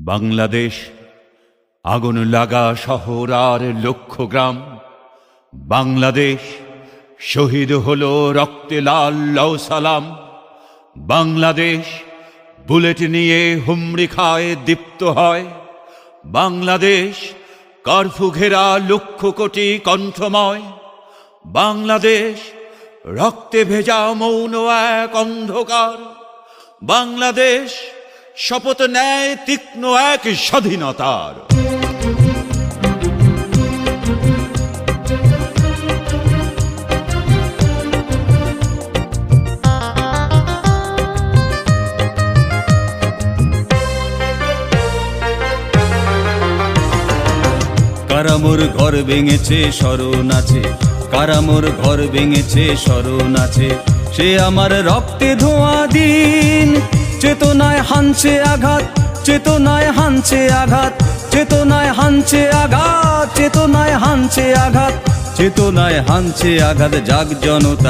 বাংলাদেশ, আগুন লাগা শহর আর লক্ষ গ্রাম। বাংলাদেশ, শহীদ হলো রক্তে লাল লও সালাম। বাংলাদেশ, বুলেট নিয়ে হুমড়ি খায় দীপ্ত হয়। বাংলাদেশ, কার্ফু ঘেরা লক্ষ কোটি কণ্ঠময়। বাংলাদেশ, রক্তে ভেজা মৌন এক অন্ধকার। বাংলাদেশ শপথ নেয় তীক্ষ্ণ এক স্বাধীনতার। কারামোর ঘর ভেঙেছে, স্মরণ আছে। কারামোর ঘর ভেঙেছে, স্মরণ আছে। সে আমার রক্তে ধোঁয়া দিন। চেতনায় হানছে আঘাত, চেতনায় হানছে আঘাত, চেতনায় হানছে আঘাত, চেতনায় হানছে আঘাত, চেতনায় হানছে আঘাত, জাগ জনতা।